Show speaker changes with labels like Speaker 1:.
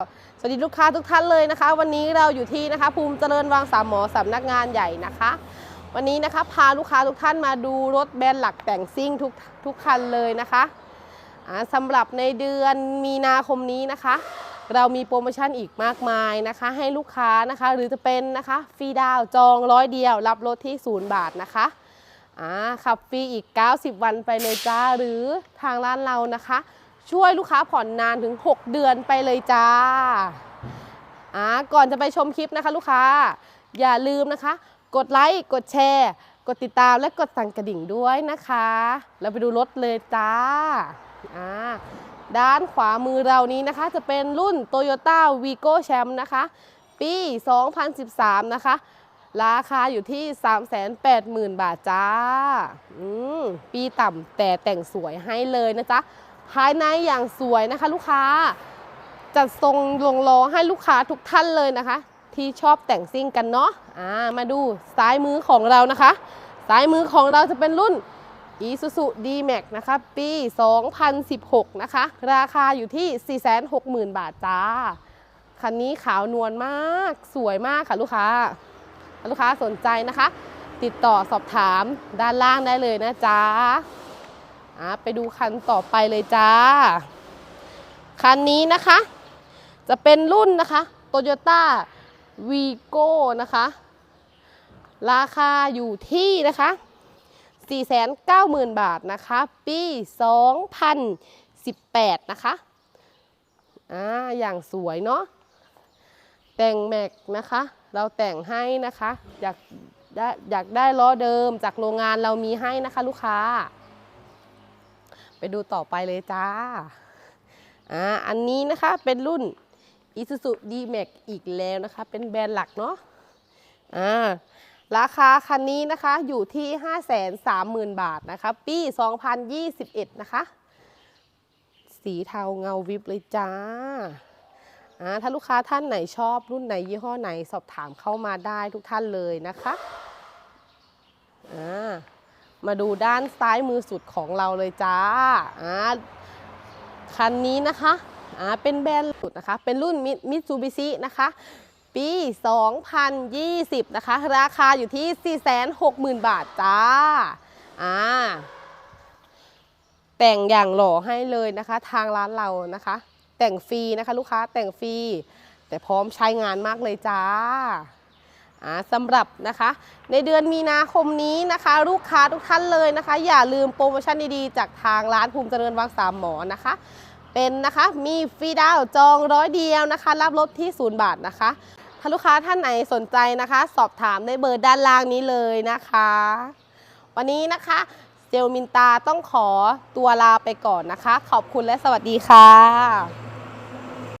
Speaker 1: สวัสดีลูกค้าทุกท่านเลยนะคะ วันนี้เราอยู่ที่นะคะภูมิเจริญวังสามหมอสำนักงานใหญ่นะคะ วันนี้นะคะพาลูกค้าทุกท่านมาดูรถแบรนด์หลักแต่งซิ่งทุกทุกคันเลยนะคะอ่าสำหรับในเดือนมีนาคมนี้นะคะ เรามีโปรโมชั่นอีกมากมายนะคะ ให้ลูกค้านะคะหรือจะเป็นนะคะฟรีดาวจองร้อยเดียว รับรถที่ศูนย์บาทนะคะขับฟรีอีก 90 วันไปเลยจ้าหรือทางร้านเรานะคะ ช่วยลูกค้าผ่อนนานถึง 6 เดือนไปเลยจ้าอ่าก่อนจะไปชมคลิปนะคะลูกค้า อย่าลืมนะคะ กดไลค์ กดแชร์ กดติดตามและกดสั่นกระดิ่งด้วยนะคะ เราไปดูรถเลยจ้าอ่าด้านขวามือเรานี้นะคะ จะเป็นรุ่น Toyota Vigo Champ นะคะ ปี 2013 นะคะ ราคาอยู่ที่ 380,000 บาทจ้า อืม ปีต่ำแต่แต่งสวยให้เลยนะจ๊ะ ภายในอย่างสวยนะคะ ลูกค้าจัดทรงลงล้อให้ลูกค้าทุกท่านเลยนะคะ ที่ชอบแต่งซิ่งกันเนาะอ่ามาดูซ้ายมือของเรานะคะ ซ้ายมือของเราจะเป็นรุ่น Isuzu D-Max นะคะ ปี 2016 นะคะ ราคาอยู่ที่ 460,000 บาทจ้า คันนี้ขาวนวลมาก สวยมากค่ะลูกค้า ลูกค้าสนใจนะคะ ติดต่อสอบถามด้านล่างได้เลยนะจ๊ะอ่า ไปดูคันต่อไปเลยจ้า คันนี้นะคะ จะเป็นรุ่นนะคะ Toyota Vigo นะคะ ราคาอยู่ที่นะคะ 490,000 บาทนะคะ ปี 2018 นะคะ อ่า อย่างสวยเนาะ แต่งแม็กนะคะ เราแต่งให้นะคะ อยากได้อยากได้ล้อเดิมจากโรงงานเรามีให้นะคะลูกค้า ไปดูต่อไปเลยจ้า อ่า อันนี้นะคะเป็นรุ่น Isuzu D-Max อีกแล้วนะคะ เป็นแบรนด์หลักเนาะ อ่า ราคาคันนี้นะคะอยู่ที่ 530,000 บาทนะคะ ปี 2021 นะคะ สีเทาเงาวิบเลยจ้า อ่า ถ้าลูกค้าท่านไหนชอบรุ่นไหนยี่ห้อไหนสอบถามเข้ามาได้ทุกท่านเลยนะคะ อ่า มาดูด้านซ้ายมือสุดของเราเลยจ้าอ่าคันนี้นะคะอ่าเป็นแบรนด์สุดนะคะ เป็นรุ่นมิตซูบิชินะคะปี 2020 นะคะ ราคาอยู่ที่ 460,000 บาทจ้า อ่า แต่งอย่างหล่อให้เลยนะคะ ทางร้านเรานะคะ แต่งฟรีนะคะ ลูกค้าแต่งฟรี แต่พร้อมใช้งานมากเลยจ้าอ่า สำหรับนะคะ ในเดือนมีนาคมนี้นะคะ ลูกค้าทุกท่านเลยนะคะ อย่าลืมโปรโมชั่นดีๆ จากทางร้านภูมิเจริญวังสามหมอนะคะ เป็นนะคะมีฟรีดาวจองร้อยเดียวนะคะ รับรถที่ศูนย์บาทนะคะถ้าลูกค้าท่านไหนสนใจนะคะ สอบถามในเบอร์ด้านล่างนี้เลยนะคะ วันนี้นะคะเซลมินตาต้องขอตัวลาไปก่อนนะคะ ขอบคุณและสวัสดีค่ะ